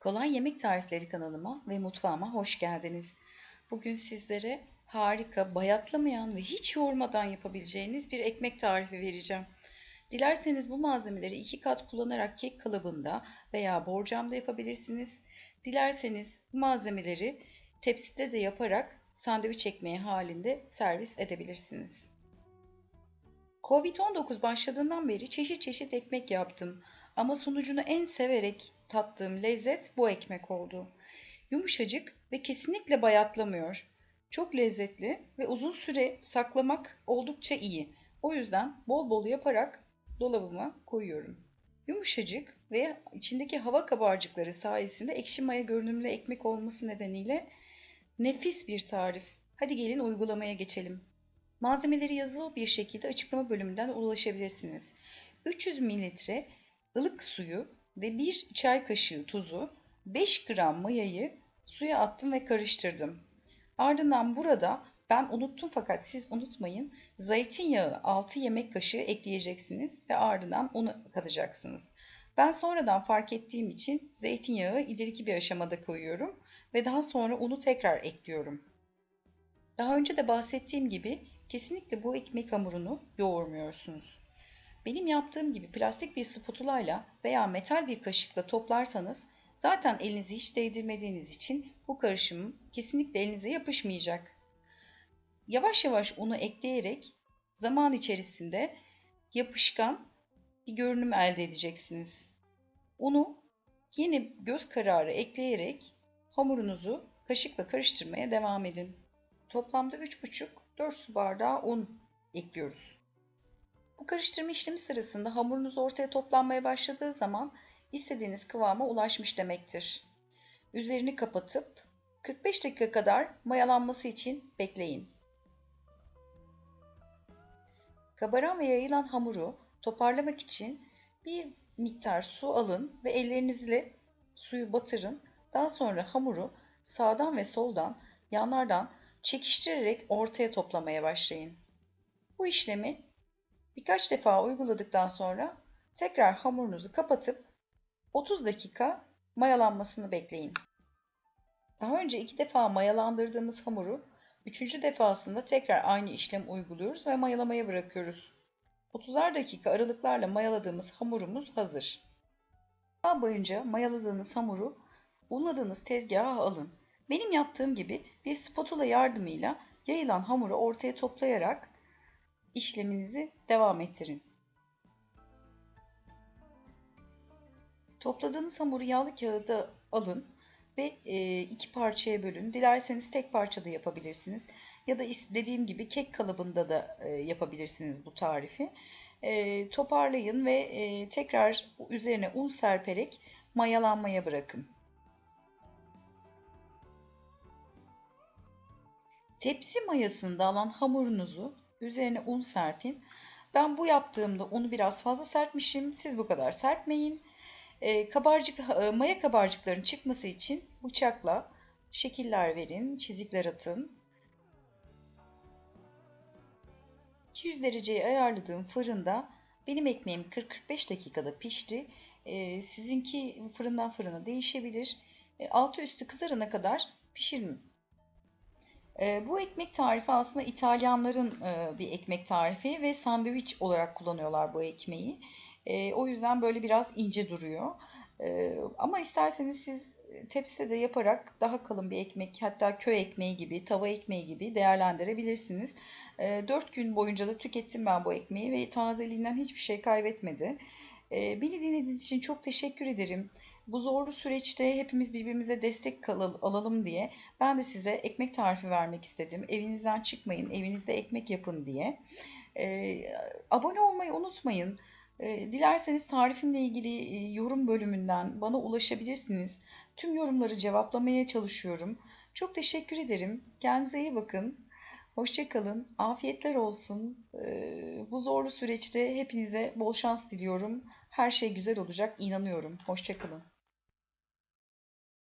Kolay Yemek Tarifleri kanalıma ve mutfağıma hoş geldiniz. Bugün sizlere harika, bayatlamayan ve hiç yoğurmadan yapabileceğiniz bir ekmek tarifi vereceğim. Dilerseniz bu malzemeleri iki kat kullanarak kek kalıbında veya borcamda yapabilirsiniz. Dilerseniz bu malzemeleri tepside de yaparak sandviç ekmeği halinde servis edebilirsiniz. Covid-19 başladığından beri çeşit çeşit ekmek yaptım. Ama sonucunu en severek tattığım lezzet bu ekmek oldu. Yumuşacık ve kesinlikle bayatlamıyor. Çok lezzetli ve uzun süre saklamak oldukça iyi. O yüzden bol bol yaparak dolabıma koyuyorum. Yumuşacık ve içindeki hava kabarcıkları sayesinde ekşi maya görünümlü ekmek olması nedeniyle nefis bir tarif. Hadi gelin uygulamaya geçelim. Malzemeleri yazılı bir şekilde açıklama bölümünden ulaşabilirsiniz. 300 mililitre ılık suyu ve 1 çay kaşığı tuzu, 5 gram mayayı suya attım ve karıştırdım. Ardından burada ben unuttum fakat siz unutmayın zeytinyağı 6 yemek kaşığı ekleyeceksiniz ve ardından unu katacaksınız. Ben sonradan fark ettiğim için zeytinyağı ileriki bir aşamada koyuyorum ve daha sonra unu tekrar ekliyorum. Daha önce de bahsettiğim gibi kesinlikle bu ekmek hamurunu yoğurmuyorsunuz. Benim yaptığım gibi plastik bir spatulayla veya metal bir kaşıkla toplarsanız zaten elinizi hiç değdirmediğiniz için bu karışım kesinlikle elinize yapışmayacak. Yavaş yavaş unu ekleyerek zaman içerisinde yapışkan bir görünüm elde edeceksiniz. Unu yine göz kararı ekleyerek hamurunuzu kaşıkla karıştırmaya devam edin. Toplamda 3,5-4 su bardağı un ekliyoruz. Bu karıştırma işlemi sırasında hamurunuz ortaya toplanmaya başladığı zaman istediğiniz kıvama ulaşmış demektir. Üzerini kapatıp 45 dakika kadar mayalanması için bekleyin. Kabaran ve yayılan hamuru toparlamak için bir miktar su alın ve ellerinizle suyu batırın. Daha sonra hamuru sağdan ve soldan yanlardan çekiştirerek ortaya toplamaya başlayın. Bu işlemi Birkaç defa uyguladıktan sonra tekrar hamurunuzu kapatıp 30 dakika mayalanmasını bekleyin. Daha önce iki defa mayalandırdığımız hamuru üçüncü defasında tekrar aynı işlem uyguluyoruz ve mayalamaya bırakıyoruz. 30'ar dakika aralıklarla mayaladığımız hamurumuz hazır. Daha boyunca mayaladığınız hamuru unladığınız tezgaha alın. Benim yaptığım gibi bir spatula yardımıyla yayılan hamuru ortaya toplayarak işleminizi devam ettirin. Topladığınız hamuru yağlı kağıda alın ve e, iki parçaya bölün. Dilerseniz tek parçada yapabilirsiniz. Ya da dediğim gibi kek kalıbında da e, yapabilirsiniz bu tarifi. E, toparlayın ve tekrar üzerine un serperek mayalanmaya bırakın. Tepsi mayasında alan hamurunuzu Üzerine un serpin. Ben bu yaptığımda unu biraz fazla serpmişim. Siz bu kadar serpmeyin. E, kabarcık, e, maya kabarcıkların çıkması için bıçakla şekiller verin, çizikler atın. 200 dereceye ayarladığım fırında benim ekmeğim 40-45 dakikada pişti. E, sizinki fırından fırına değişebilir. E, altı üstü kızarana kadar pişirin e, bu ekmek tarifi aslında İtalyanların e, bir ekmek tarifi ve sandviç olarak kullanıyorlar bu ekmeği. E, o yüzden böyle biraz ince duruyor. E, ama isterseniz siz tepside de yaparak daha kalın bir ekmek hatta köy ekmeği gibi, tava ekmeği gibi değerlendirebilirsiniz. E, 4 gün boyunca da tükettim ben bu ekmeği ve tazeliğinden hiçbir şey kaybetmedi. E, beni dinlediğiniz için çok teşekkür ederim. Bu zorlu süreçte hepimiz birbirimize destek alalım diye ben de size ekmek tarifi vermek istedim. Evinizden çıkmayın, evinizde ekmek yapın diye. Ee, abone olmayı unutmayın. Ee, dilerseniz tarifimle ilgili e, yorum bölümünden bana ulaşabilirsiniz. Tüm yorumları cevaplamaya çalışıyorum. Çok teşekkür ederim. Kendinize iyi bakın. Hoşçakalın. Afiyetler olsun. Ee, bu zorlu süreçte hepinize bol şans diliyorum. Her şey güzel olacak. inanıyorum. Hoşçakalın.